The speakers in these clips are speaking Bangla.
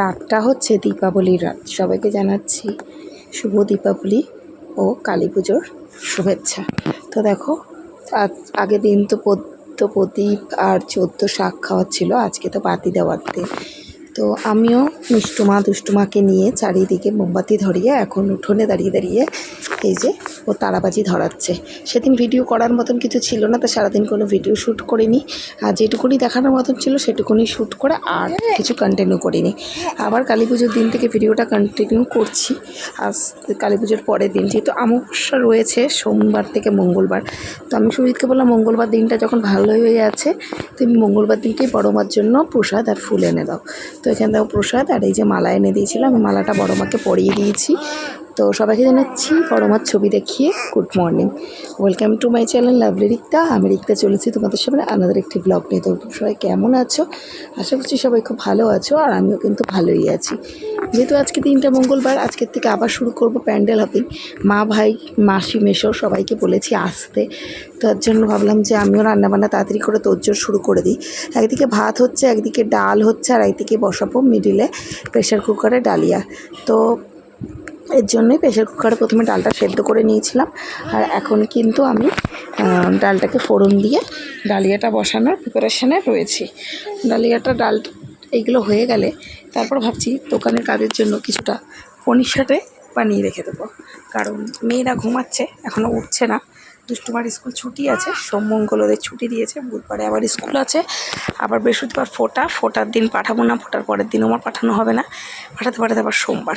রাতটা হচ্ছে দীপাবলির রাত। সবাইকে জানাচ্ছি শুভ দীপাবলি ও কালী পুজোর শুভেচ্ছা। তো দেখো, আজ আগের দিন তো পদ্ম প্রদীপ আর চোদ্দ শাক খাওয়ার ছিল, আজকে তো বাতি দেওয়ার দিন তো আমিও মিষ্টুমা দুষ্টুমাকে নিয়ে চারিদিকে মোমবাতি ধরিয়ে এখন উঠোনে দাঁড়িয়ে দাঁড়িয়ে এই যে ও তারাবাজি ধরাচ্ছে। সেদিন ভিডিও করার মতন কিছু ছিল না, তো সারাদিন কোনো ভিডিও শ্যুট করিনি। আর যেটুকুনি দেখানোর মতন ছিল, সেটুকুনি শ্যুট করে আর কিছু কন্টিনিউ করিনি। আবার কালী পুজোর দিন থেকে ভিডিওটা কন্টিনিউ করছি। আজ কালী পুজোর পরের দিন, যেহেতু অমাবস্যা রয়েছে, সোমবার থেকে মঙ্গলবার। তো আমি সুমিতকে বললাম, মঙ্গলবার দিনটা যখন ভালো হয়ে আছে, তুমি মঙ্গলবার দিনকে বড় মার জন্য প্রসাদ আর ফুল এনে দাও। তো এখানে দাও প্রসাদ আর এই যে মালা এনে দিয়েছিলাম, আমি মালাটা বড় মাকে পরিয়ে দিয়েছি। তো সবাইকে জানাচ্ছি বড় মার ছবি দেখিয়ে good morning welcome to my channel lovely Rikta আমি রিক্তা চলেছি তোমাদের সামনে আমাদের একটি ব্লগ নিয়ে। তো সবাই কেমন আছো? আশা করছি সবাই খুব ভালো আছো আর আমিও কিন্তু ভালোই আছি। যেহেতু আজকে তিনটা মঙ্গলবার, আজকের থেকে আবার শুরু করব প্যান্ডেল হপিং মা, ভাই, মাসি মেশো সবাইকে বলেছি আসতে। তার জন্য ভাবলাম যে আমিও রান্নাবান্না তাড়াতাড়ি করে তোড়জোড় শুরু করে দিই। একদিকে ভাত হচ্ছে, একদিকে ডাল হচ্ছে আর একদিকে বসাবো মিডিলে প্রেশার কুকারে ডালিয়া। তো এর জন্যই প্রেশার কুকারে প্রথমে ডালটা সেদ্ধ করে নিয়েছিলাম। আর এখন কিন্তু আমি ডালটাকে ফোড়ন দিয়ে ডালিয়াটা বসানোর প্রিপারেশানে রয়েছি। ডালিয়াটা, ডাল এইগুলো হয়ে গেলে তারপর ভাবছি দোকানের কাজের জন্য কিছুটা পনির সাথে বানিয়ে রেখে দেবো। কারণ মেয়েরা ঘুমাচ্ছে এখনও উঠছে না। দুষ্টুমার স্কুল ছুটি আছে, সোম মঙ্গল ওদের ছুটি দিয়েছে, বুধবারে আবার স্কুল আছে। আবার বৃহস্পতিবার ফোটা, ফোটার দিন পাঠাবো না, ফোটার পরের দিন আমার পাঠানো হবে না। পাঠাতে পাঠাতে আবার সোমবার।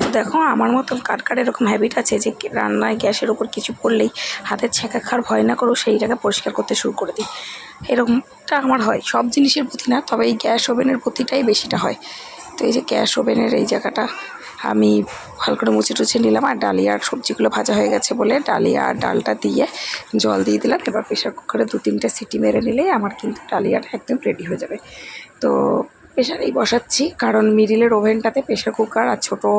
তো দেখো, আমার মতন কার কার এরকম হ্যাবিট আছে যে রান্নায় গ্যাসের ওপর কিছু পড়লেই হাতের ছ্যাঁকা খাওয়ার ভয় না করেও সেই জায়গা পরিষ্কার করতে শুরু করে দিই। এরকমটা আমার হয়। সব জিনিসের প্রতি না, তবে এই গ্যাস ওভেনের প্রতিটাই বেশিটা হয়। তো এই যে গ্যাস ওভেনের এই জায়গাটা আমি ভালো করে মুছে টুছে নিলাম আর ডালিয়া আর সবজিগুলো ভাজা হয়ে গেছে বলে ডালিয়া আর ডালটা দিয়ে জল দিয়ে দিলাম। এবার প্রেশার কুকারে দু তিনটে সিটি মেরে নিলেই আমার কিন্তু ডালিয়াটা একদম রেডি হয়ে যাবে। তো প্রেশারেই বসাচ্ছি। কারণ মিডিলের ওভেনটাতে প্রেশার কুকার আর ছোটো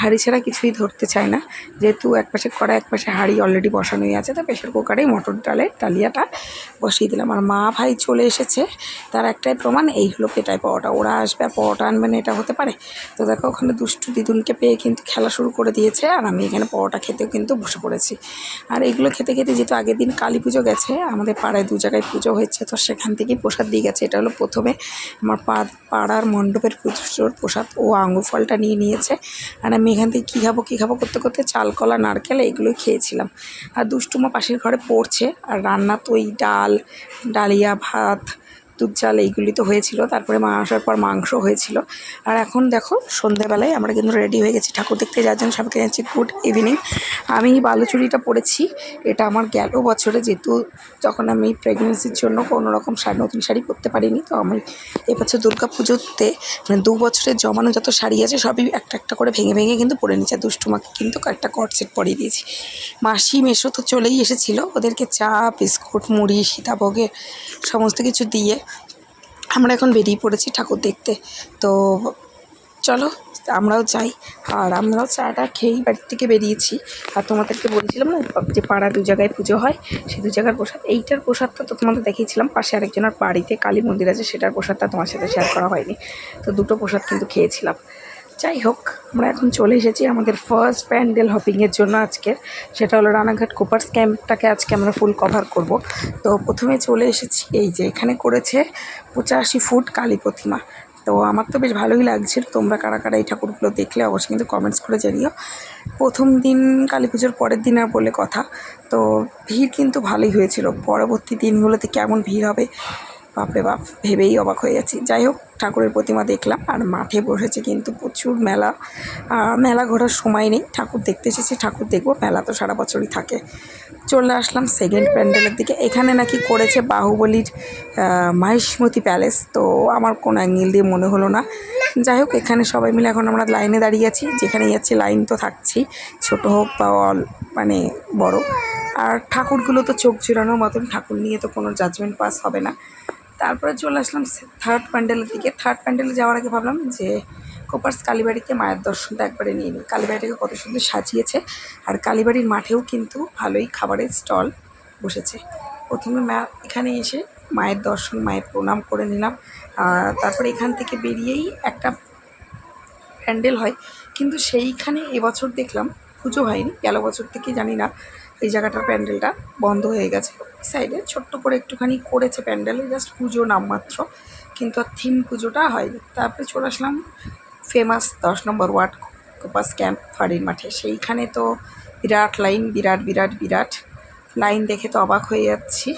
হাঁড়ি ছাড়া কিছুই ধরতে চায় না। যেহেতু এক পাশে কড়া এক পাশে হাঁড়ি অলরেডি বসানোই আছে, তো প্রেশার কুকারেই মটর ডালের ডালিয়াটা বসিয়ে দিলাম। আর মা ভাই চলে এসেছে। তার একটাই প্রমাণ, এই হলো পেটায় পাওয়াটা ওরা আসবে আর পাওয়াটা আনবে না, এটা হতে পারে। তো দেখো, ওখানে দুষ্টু দিদুনকে পেয়ে কিন্তু খেলা শুরু করে দিয়েছে। আর আমি এখানে পাওয়াটা খেতেও কিন্তু বসে পড়েছি। আর এগুলো খেতে খেতে যেহেতু আগের দিন কালী পুজো গেছে, আমাদের পাড়ায় দু জায়গায় পুজো হয়েছে, তো সেখান থেকেই প্রসাদ দিয়ে গেছে। এটা হলো প্রথমে আমার পা পাড়ার মণ্ডপের পুজোর প্রসাদ ও আঙুর ফলটা নিয়ে নিয়েছে। আর আমি এখান থেকে কী খাব কী খাব করতে করতে চাল, কলা, নারকেল এইগুলোই খেয়েছিলাম। আর দুষ্টুমা পাশের ঘরে পড়ছে। আর রান্না তো ওই ডাল, ডালিয়া, ভাত দুধ চাল এইগুলি তো হয়েছিল, তারপরে মা আসার পর মাংস হয়েছিল। আর এখন দেখো, সন্ধ্যাবেলায় আমরা কিন্তু রেডি হয়ে গেছি। ঠাকুর দেখতে যার জন্য সবাইকে জানাচ্ছি গুড ইভিনিং আমি বালুচুরিটা পরেছি, এটা আমার গেল বছরে যেহেতু যখন আমি প্রেগনেন্সির জন্য কোনো রকম শাড়ি, নতুন শাড়ি পরতে পারিনি, তো আমি এবছর দুর্গা পুজোতে মানে দু বছরের জমানো যত শাড়ি আছে সবই একটা একটা করে ভেঙে ভেঙে কিন্তু পরে নিচ্ছে দুষ্টুমাকে কিন্তু একটা কট সেট পরিয়ে দিয়েছি। মাসি মেশো তো চলেই এসেছিল, ওদেরকে চা, বিস্কুট, মুড়ি, সীতাভোগের সমস্ত কিছু দিয়ে আমরা এখন বেরিয়ে পড়েছি ঠাকুর দেখতে। তো চলো, আমরাও যাই। আর আমরাও চাটা খেয়েই বাড়ির থেকে বেরিয়েছি। আর তোমাদেরকে বলেছিলাম না, যে পাড়া দু জায়গায় পুজো হয় সেই দু জায়গার প্রসাদ। এইটার প্রসাদটা তো তোমাদের দেখিয়েছিলাম, পাশে আরেকজনের বাড়িতে কালী মন্দির আছে, সেটার প্রসাদটা তোমার সাথে শেয়ার করা হয়নি। তো দুটো প্রসাদ কিন্তু খেয়েছিলাম। যাই হোক, আমরা এখন চলে এসেছি আমাদের ফার্স্ট প্যান্ডেল হপিংয়ের জন্য আজকের। সেটা হলো রানাঘাট কোপার্স ক্যাম্পটাকে আজকে আমরা ফুল কভার করব। তো প্রথমে চলে এসেছি, এই যে এখানে করেছে পঁচাশি ফুট কালী প্রতিমা। তো আমার তো বেশ ভালোই লাগছিল, তোমরা কারা কারা এই ঠাকুরগুলো দেখলে অবশ্যই কিন্তু কমেন্টস করে জানিও। প্রথম দিন কালী পুজোর পরের দিন আর বলে কথা। তো ভিড় কিন্তু ভালোই হয়েছিল, পরবর্তী দিনগুলোতে কেমন ভিড় হবে বাপরে বাপ, ভেবেই অবাক হয়ে যাচ্ছি যাই হোক, ঠাকুরের প্রতিমা দেখলাম আর মাঠে বসেছে কিন্তু প্রচুর মেলা মেলা ঘোরার সময় নেই। ঠাকুর দেখতে এসেছি, ঠাকুর দেখব, মেলা তো সারা বছরই থাকে। চলে আসলাম সেকেন্ড প্যান্ডেলের দিকে। এখানে নাকি করেছে বাহুবলীর মাহিষ্মতি প্যালেস তো আমার কোন অ্যাঙ্গেল দিয়ে মনে হলো না। যাই হোক, এখানে সবাই মিলে এখন আমরা লাইনে দাঁড়িয়ে আছি। যেখানে যাচ্ছি লাইন তো থাকছেই ছোট হোক বা অল মানে বড়। আর ঠাকুরগুলো তো চোখ জুড়ানোর মতন, ঠাকুর নিয়ে তো কোনো জাজমেন্ট পাস হবে না। তারপরে চলে আসলাম থার্ড প্যান্ডেলের দিকে। থার্ড প্যান্ডেলে যাওয়ার আগে ভাবলাম যে কোপার্স কালীবাড়িতে মায়ের দর্শনটা একবারে নিয়ে নিই। কালীবাড়িটাকে কত সুন্দর সাজিয়েছে। আর কালীবাড়ির মাঠেও কিন্তু ভালোই খাবারের স্টল বসেছে। প্রথমে মা এখানে এসে মায়ের দর্শন, মায়ের প্রণাম করে নিলাম। তারপরে এখান থেকে বেরিয়েই একটা প্যান্ডেল হয়। কিন্তু সেইখানে এবছর দেখলাম পুজো হয়নি। গেল বছর থেকে জানি না। এই জায়গাটার প্যান্ডেলটা বন্ধ হয়ে গেছে। সাইডে ছোট্ট করে একটুখানি করেছে প্যান্ডেল জাস্ট পুজো নামমাত্র কিন্তু আর থিম পুজোটা হয়নি। তারপরে চলে আসলাম ফেমাস দশ নম্বর ওয়ার্ড, কোপাস ক্যাম্প ফাড়ির মাঠে। সেইখানে তো বিরাট লাইন বিরাট বিরাট বিরাট। লাইন দেখে তো অবাক হয়ে যাচ্ছি।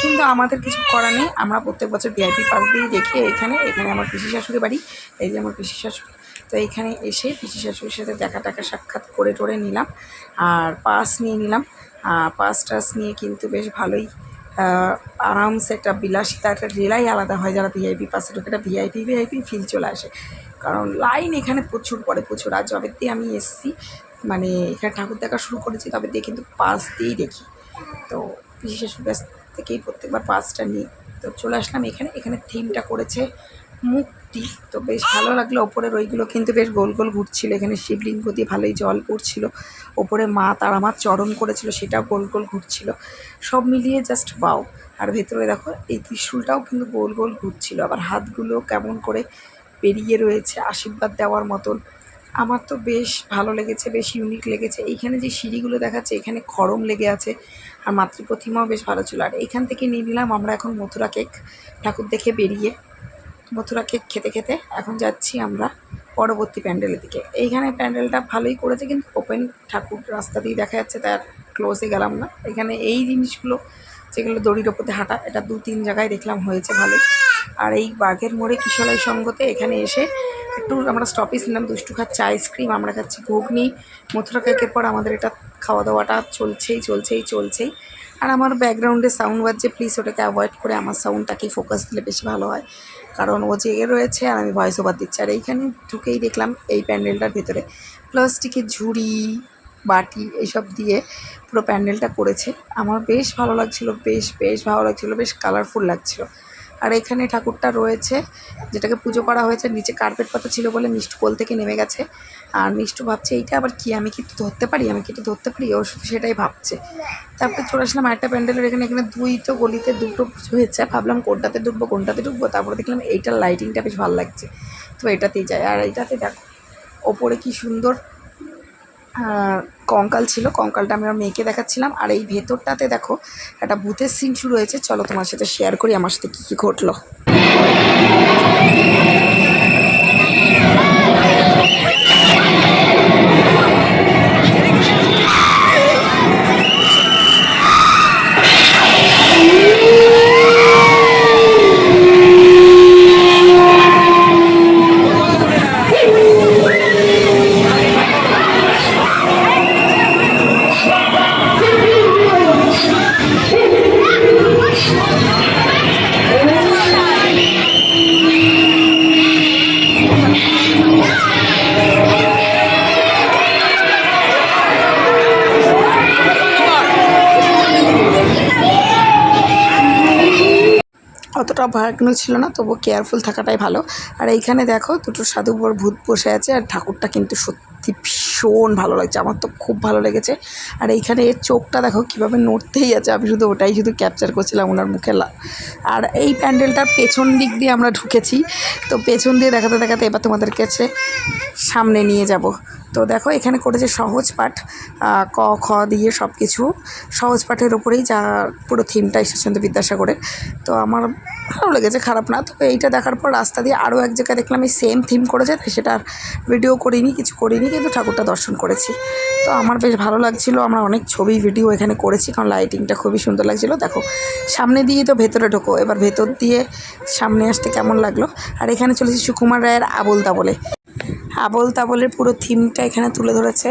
কিন্তু আমাদের কিছু করার নেই। আমরা প্রত্যেক বছর ভিআইপি পাস দিয়ে দেখি এখানে। এখানে আমার পিসি শাশুড়ি বাড়ি, এই যে আমার পিসি শাশুড়ি। তো এইখানে এসে পিসি শাশুড়ির সাথে দেখা টাকা সাক্ষাৎ করে টোরে নিলাম। আর পাস নিয়ে নিলাম। পাস টাস নিয়ে কিন্তু বেশ ভালোই আরামসে একটা বিলাসিতা, একটা রেলাই আলাদা হয় যারা ভিআইপি পাশে ঢোকে একটা ভিআইপি ভিআইপি ফিল চলে আসে। কারণ লাইন এখানে প্রচুর পড়ে প্রচুর। আর যবে দিয়ে আমি এসছি মানে এখানে ঠাকুর দেখা শুরু করেছি, তবে দিয়ে কিন্তু পাস দিয়েই দেখি। তো কাছ থেকেই প্রত্যেকবার পাসটা নিই। তো চলে আসলাম এখানে এখানে থিমটা করেছে মুক্তি। তো বেশ ভালো লাগল। ওপরের ওইগুলো কিন্তু বেশ গোল গোল ঘুরছিল। এখানে শিবলিঙ্গ দিয়ে ভালোই জল পড়ছিল। ওপরে মা তারা মা চরণ করেছিল, সেটাও গোল গোল ঘুরছিল। সব মিলিয়ে জাস্ট বাও আর ভেতরে দেখো, এই ত্রিশূলটাও কিন্তু গোল গোল ঘুরছিল। আবার হাতগুলো কেমন করে বেরিয়ে রয়েছে, আশীর্বাদ দেওয়ার মতন। আমার তো বেশ ভালো লেগেছে, বেশ ইউনিক লেগেছে। এইখানে যে সিঁড়িগুলো দেখাচ্ছে, এখানে খরম লেগে আছে। আর মাতৃ প্রতিমাও বেশ ভালো ছিল। আর এইখান থেকে নিয়ে নিলাম আমরা এখন মথুরা কেক ঠাকুর দেখে বেরিয়ে। মথুরা কেক খেতে খেতে এখন যাচ্ছি আমরা পরবর্তী প্যান্ডেলের দিকে। এইখানে প্যান্ডেলটা ভালোই করেছে কিন্তু ওপেন ঠাকুর রাস্তা দিয়ে দেখা যাচ্ছে তার ক্লোজে গেলাম না। এখানে এই জিনিসগুলো যেগুলো দড়ির ওপরে হাঁটা, এটা দু তিন জায়গায় দেখলাম হয়েছে ভালোই। আর এই বাঘের মোড়ে কিশোরাই সঙ্গতে এখানে এসে একটু আমরা স্টপেজ নিলাম দুষ্টু খাচ্ছে আইসক্রিম আমরা খাচ্ছি ঘুগনি। মথুরা কেকের পর আমাদের এটা খাওয়া দাওয়াটা চলছেই চলছেই চলছেই। আর আমার ব্যাকগ্রাউন্ডে সাউন্ড বাজছে প্লিজ ওটাকে অ্যাভয়েড করে আমার সাউন্ডটাকেই ফোকাস দিলে বেশি ভালো হয়। কারণ ও জেগে রয়েছে আর আমি ভয়েস ওভার দিচ্ছি। আর এইখানে ঢুকেই দেখলাম এই প্যান্ডেলটার ভেতরে। প্লাস্টিকের ঝুড়ি, বাটি এইসব দিয়ে পুরো প্যান্ডেলটা করেছে। আমার বেশ ভালো লাগছিল, বেশ বেশ ভালো লাগছিল, বেশ কালারফুল লাগছিল। আর এখানে ঠাকুরটা রয়েছে, যেটাকে পুজো করা হয়েছে। নিচে কার্পেট পাতা ছিল বলে মিষ্টু কোল থেকে নেমে গেছে। আর মিষ্টু ভাবছে, এইটা আবার কি? আমি কি ধরতে পারি? আমি কি একটু ধরতে পারি? ও শুধু সেটাই ভাবছে। তারপরে চলে আসলাম আরেকটা প্যান্ডেলের, এখানে এখানে দুই তো গলিতে দুটো হয়েছে। ভাবলাম কোনটাতে ঢুকবো কোনটাতে ঢুকবো? তারপরে দেখলাম এইটার লাইটিংটা বেশ ভালো লাগছে। তো এটাতেই যায় আর এইটাতে দেখো, ওপরে কি সুন্দর কঙ্কাল ছিল। কঙ্কালটা আমি আমার মেয়েকে দেখাচ্ছিলাম। আর এই ভেতরটাতে দেখো, একটা ভূতের সিন শুরু হয়েছে। চলো তোমার সাথে শেয়ার করি আমার সাথে কী কী ঘটলো। অতটা ভয়ানক ছিল না, তবু কেয়ারফুল থাকাটাই ভালো। আর এইখানে দেখো, দুটো সাধু বর ভূত বসে আছে আর ঠাকুরটা কিন্তু সত্যি। ভীষণ ভালো লাগছে, আমার তো খুব ভালো লেগেছে। আর এইখানে এর চোখটা দেখো কীভাবে নড়তেই আছে, আমি শুধু ওটাই শুধু ক্যাপচার করছিলাম ওনার মুখে আর এই প্যান্ডেলটার পেছন দিক দিয়ে আমরা ঢুকেছি, তো পেছন দিয়ে দেখাতে দেখাতে এবার তোমাদের কাছে সামনে নিয়ে যাব। তো দেখো এখানে করেছে সহজ পাঠ ক, খ দিয়ে সব কিছু সহজ পাঠের ওপরেই যা পুরো থিমটা ঈশ্বরচন্দ্র বিদ্যাসাগরের। তো আমার ভালো লেগেছে, খারাপ না, তবে এইটা দেখার পর রাস্তা দিয়ে আরও এক জায়গায় দেখলাম এই সেম থিম করেছে, তাই সেটা আর ভিডিও করিনি, কিছু করিনি কিন্তু ঠাকুরটা দর্শন করেছি। তো আমার বেশ ভালো লাগছিল, আমরা অনেক ছবি, ভিডিও এখানে করেছি, কারণ লাইটিংটা খুবই সুন্দর লাগছিল। দেখো, সামনে দিয়ে তো ভেতরে ঢোকো, এবার ভেতর দিয়ে সামনে আসতে কেমন লাগল? আর এখানে চলেছি সুকুমার রায়ের আবোল তাবলে আবোল তাবলের পুরো থিমটা এখানে তুলে ধরেছে।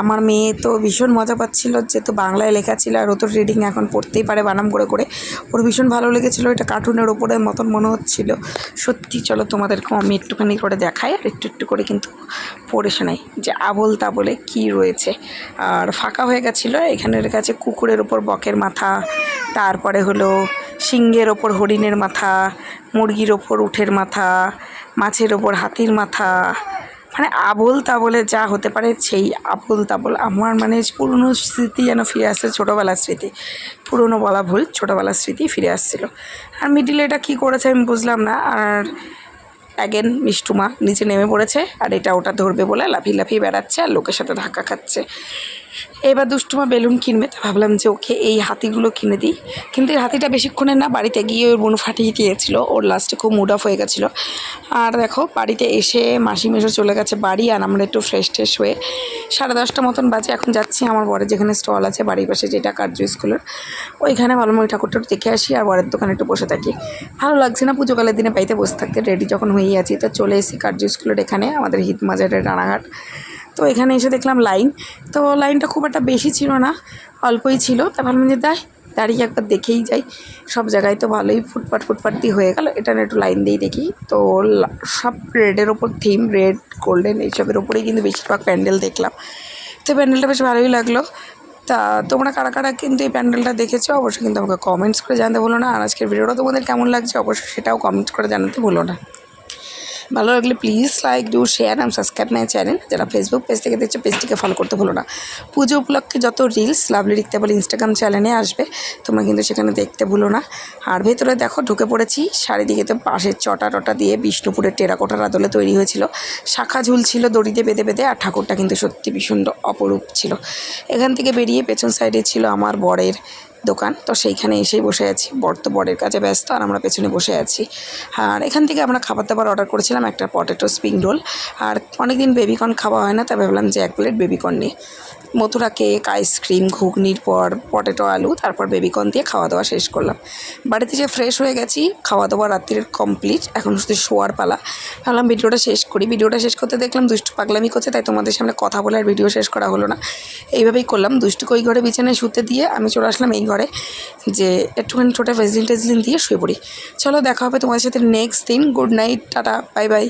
আমার মেয়ে তো ভীষণ মজা পাচ্ছিল, যেহেতু বাংলায় লেখা ছিল আর ও তো রিডিং এখন পড়তেই পারে বানাম করে করে। ওর ভীষণ ভালো লেগেছিলো, এটা কার্টুনের ওপরে মতন মনে হচ্ছিল। সত্যি চলো তোমাদেরকেও আমি একটুখানি করে দেখাই আর একটু একটু করে কিন্তু পড়ে শোনাই যে আবোল তাবলে কি রয়েছে। আর ফাঁকা হয়ে গেছিল এখানের কাছে কুকুরের ওপর বকের মাথা, তারপরে হলো সিংহের ওপর হরিণের মাথা, মুরগির ওপর উঠের মাথা, মাছের ওপর হাতির মাথা মানে আবোল তাবলে যা হতে পারে সেই আবোল তাবল। আমার মানে পুরনো স্মৃতি যেন ফিরে আসছে, ছোটোবেলার স্মৃতি। পুরনো বলা ভুল, ছোটোবেলার স্মৃতি ফিরে আসছিল। আর মিডিলে এটা কী করেছে আমি বুঝলাম না। আর অ্যাগেন মিষ্টুমা নিচে নেমে পড়েছে। আর এটা ওটা ধরবে বলে লাফিয়ে লাফিয়ে বেড়াচ্ছে আর লোকের সাথে ধাক্কা খাচ্ছে। এবার দুষ্টুমা বেলুন কিনবে, তা ভাবলাম যে ওকে এই হাতিগুলো কিনে দিই। কিন্তু এই হাতিটা বেশিক্ষণের না, বাড়িতে গিয়ে ওর বোন ফাটিয়ে দিয়েছিল, ওর লাস্টে খুব মুড অফ হয়ে গেছিল। আর দেখো, বাড়িতে এসে মাসি মেশো চলে গেছে বাড়ি, আর আমরা একটু ফ্রেশ ট্রেশ হয়ে সাড়ে দশটা মতন বাজে, এখন যাচ্ছি আমার বরের যেখানে স্টল আছে, বাড়ির পাশে যেটা কার্য স্কুলের। ওইখানে ভালো ওই ঠাকুরটা একটু দেখে আসি, আর বরের দোকানে একটু বসে থাকি। ভালো লাগছে না পুজোকালের দিনে বাড়িতে বসে থাকতে রেডি যখন হয়েই আছি, তো চলে এসেছি কার্য স্কুলের এখানে, আমাদের হিত মাজারের রানাঘাট। তো এখানে এসে দেখলাম লাইন। তো লাইনটা খুব একটা বেশি ছিল না, অল্পই ছিল। তা ভাবলাম যে দায় দাঁড়িয়ে একবার দেখেই যাই। সব জায়গায় তো ভালোই ফুটপাট ফুটপাট দিয়ে হয়ে গেল। এটা একটু লাইন দিয়েই দেখি। তো সব রেডের ওপর থিম রেড গোল্ডেন এইসবের ওপরেই কিন্তু বেশিরভাগ প্যান্ডেল দেখলাম। তো প্যান্ডেলটা বেশ ভালোই লাগল। তা তোমরা কারা কারা কিন্তু এই প্যান্ডেলটা দেখেছ, অবশ্যই কিন্তু আমাকে কমেন্টস করে জানাতে ভুলো না। আর আজকের ভিডিওটা তোমাদের কেমন লাগছে, অবশ্যই সেটাও কমেন্টস করে জানাতে ভুলো না। ভালো লাগলে please like do share and subscribe my channel যারা ফেসবুক পেজ থেকে দেখছ পেজটিকে ফলো করতে ভুলো না। পুজো উপলক্ষে যত রিলস লাভলি লিখতে বলে ইনস্টাগ্রাম চ্যানেলে আসবে, তোমরা কিন্তু সেখানে দেখতে ভুলো না। আর ভেতরে দেখো, ঢুকে পড়েছি চারিদিকে তো পাশের চটা টটা দিয়ে বিষ্ণুপুরের টেরাকোটার আদলে তৈরি হয়েছিল। শাখা ঝুলছিল দড়িতে বেঁধে বেঁধে, আর ঠাকুরটা কিন্তু সত্যি ভীষণ অপরূপ ছিল। এখান থেকে বেরিয়ে পেছন সাইডে ছিল আমার বরের দোকান। তো সেইখানে এসেই বসে আছি। বর তো বরের কাজে ব্যস্ত, আর আমরা পেছনে বসে আছি। আর এখান থেকে আমরা খাবার দাবার অর্ডার করেছিলাম একটা পটেটো স্প্রিং রোল আর অনেকদিন বেবিকর্ন খাওয়া হয় না, তাই ভাবলাম যে এক প্লেট বেবিকর্ন নিই। মথুরা কেক, আইসক্রিম, ঘুগনির পর পটেটো আলু, তারপর বেবিকর্ন দিয়ে খাওয়া দাওয়া শেষ করলাম। বাড়িতে যে ফ্রেশ হয়ে গেছি খাওয়া দাওয়া রাত্রির কমপ্লিট এখন শুধু শোয়ার পালা। ভাবলাম ভিডিওটা শেষ করি। ভিডিওটা শেষ করতে দেখলাম দুষ্টু পাগলামি করছে, তাই তোমাদের সামনে কথা বলে আর ভিডিও শেষ করা হলো না। এইভাবেই করলাম। দুষ্টুকে ওই ঘরে বিছানায় শুতে দিয়ে আমি চলে আসলাম এই ঘরে, যে একটুখানি ছোটো ভেজলিন টেজলিন দিয়ে শুয়ে পড়ি। চলো দেখা হবে তোমাদের সাথে নেক্সট দিন। Good night tata bye bye